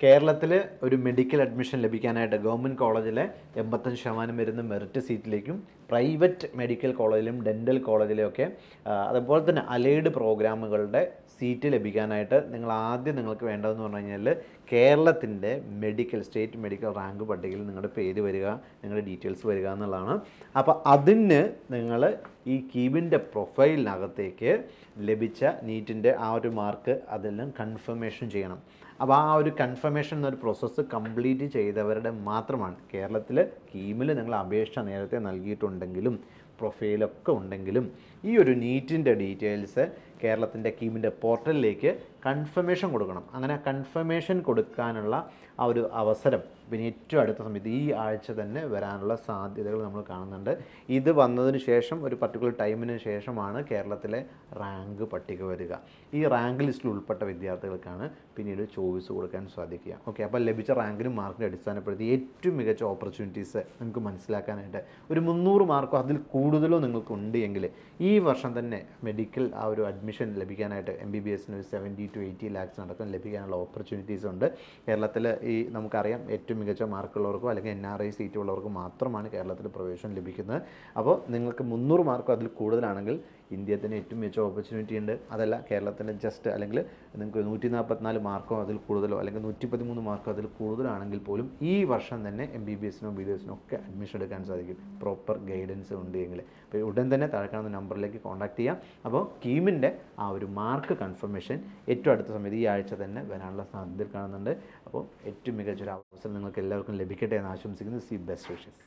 കേരളത്തിൽ ഒരു medical admission ലഭിക്കാനായിട്ട് government കോളേജിലെ എൺപത്തഞ്ച് ശതമാനം വരുന്ന മെറിറ്റ് സീറ്റിലേക്കും പ്രൈവറ്റ് മെഡിക്കൽ കോളേജിലും ഡെന്റൽ കോളേജിലെയൊക്കെ അതുപോലെ തന്നെ അലൈഡ് പ്രോഗ്രാമുകളുടെ സീറ്റ് ലഭിക്കാനായിട്ട് നിങ്ങൾ ആദ്യം നിങ്ങൾക്ക് വേണ്ടതെന്ന് പറഞ്ഞു കഴിഞ്ഞാൽ കേരളത്തിന്റെ മെഡിക്കൽ സ്റ്റേറ്റ് മെഡിക്കൽ റാങ്ക് പട്ടികയിൽ നിങ്ങളുടെ പേര് വരിക നിങ്ങളുടെ ഡീറ്റെയിൽസ് വരിക എന്നുള്ളതാണ്. അപ്പോൾ അതിന് നിങ്ങൾ ഈ കീബിന്റെ പ്രൊഫൈലിനകത്തേക്ക് ലഭിച്ച നീറ്റിന്റെ ആ ഒരു മാർക്ക് അതെല്ലാം കൺഫർമേഷൻ ചെയ്യണം. അപ്പോൾ ആ ഒരു കൺഫർമേഷൻ എന്നൊരു പ്രോസസ്സ് കംപ്ലീറ്റ് ചെയ്തവരുടെ മാത്രമാണ്. കേരളത്തിൽ കീമിൽ നിങ്ങൾ അപേക്ഷ നേരത്തെ നൽകിയിട്ടുണ്ടെങ്കിലും പ്രൊഫൈലൊക്കെ ഉണ്ടെങ്കിലും ഈ ഒരു നീറ്റിന്റെ ഡീറ്റെയിൽസ് കേരളത്തിന്റെ കീമിന്റെ പോർട്ടലിലേക്ക് കൺഫർമേഷൻ കൊടുക്കണം. അങ്ങനെ കൺഫർമേഷൻ കൊടുക്കാനുള്ള ആ ഒരു അവസരം പിന്നെ ഏറ്റവും അടുത്ത സമയത്ത് ഈ ആഴ്ച തന്നെ വരാനുള്ള സാധ്യതകൾ നമ്മൾ കാണുന്നുണ്ട്. ഇത് വന്നതിന് ശേഷം ഒരു പർട്ടിക്കുലർ ടൈമിന് ശേഷമാണ് കേരളത്തിലെ റാങ്ക് പട്ടിക വരിക. ഈ റാങ്ക് ലിസ്റ്റിൽ ഉൾപ്പെട്ട വിദ്യാർത്ഥികൾക്കാണ് പിന്നീട് ചോയ്സ് കൊടുക്കാൻ സാധിക്കുക. ഓക്കെ അപ്പോൾ ലഭിച്ച റാങ്കിനും മാർക്കിനെ അടിസ്ഥാനപ്പെടുത്തി ഏറ്റവും മികച്ച ഓപ്പർച്യൂണിറ്റീസ് നിങ്ങൾക്ക് മനസ്സിലാക്കാനായിട്ട് ഒരു മുന്നൂറ് മാർക്കോ അതിൽ കൂടുതലോ നിങ്ങൾക്കുണ്ട് എങ്കിൽ ഈ വർഷം തന്നെ മെഡിക്കൽ ആ ഒരു അഡ്മിഷൻ ലഭിക്കാനായിട്ട് എം ബി ബി എസിന് സെവന്റി ടു എയ്റ്റി ലാക്സ് നടക്കും ലഭിക്കാനുള്ള ഓപ്പർച്യൂണിറ്റീസ് ഉണ്ട്. കേരളത്തിൽ ഈ നമുക്കറിയാം ഏറ്റവും മികച്ച മാർക്കുള്ളവർക്കോ അല്ലെങ്കിൽ എൻ ആർ ഐ സീറ്റ് ഉള്ളവർക്കോ മാത്രമാണ് കേരളത്തിൽ പ്രവേശനം ലഭിക്കുന്നത്. അപ്പോൾ നിങ്ങൾക്ക് മുന്നൂറ് മാർക്കോ അതിൽ കൂടുതലാണെങ്കിൽ ഇന്ത്യയിൽ തന്നെ ഏറ്റവും മികച്ച ഓപ്പർച്യൂണിറ്റി ഉണ്ട്. അതല്ല കേരളത്തിന്റെ ജസ്റ്റ് അല്ലെങ്കിൽ നിങ്ങൾക്ക് നൂറ്റി നാൽപ്പത്തിനാല് മാർക്കോ അതിൽ കൂടുതലോ അല്ലെങ്കിൽ നൂറ്റി പതിമൂന്ന് മാർക്കോ അതിൽ കൂടുതലാണെങ്കിൽ പോലും ഈ വർഷം തന്നെ എം ബി ബി എസിനോ ബി ഡി എസിനോ ഒക്കെ അഡ്മിഷൻ എടുക്കാൻ സാധിക്കും. പ്രോപ്പർ ഗൈഡൻസ് ഉണ്ട് എങ്കിൽ. അപ്പോൾ ഉടൻ തന്നെ താഴെ കാണുന്ന നമ്പറിലേക്ക് കോൺടാക്ട് ചെയ്യാം. അപ്പോൾ കീമിന്റെ ആ ഒരു മാർക്ക് കൺഫർമേഷൻ ഏറ്റവും അടുത്ത സമയത്ത് ഈ ആഴ്ച തന്നെ വരാനുള്ള സാധ്യത കാണുന്നുണ്ട്. അപ്പോൾ ഏറ്റവും മികച്ചൊരു അവസരം നിങ്ങൾക്ക് എല്ലാവർക്കും ലഭിക്കട്ടെ എന്ന് ആശംസിക്കുന്നു. C best wishes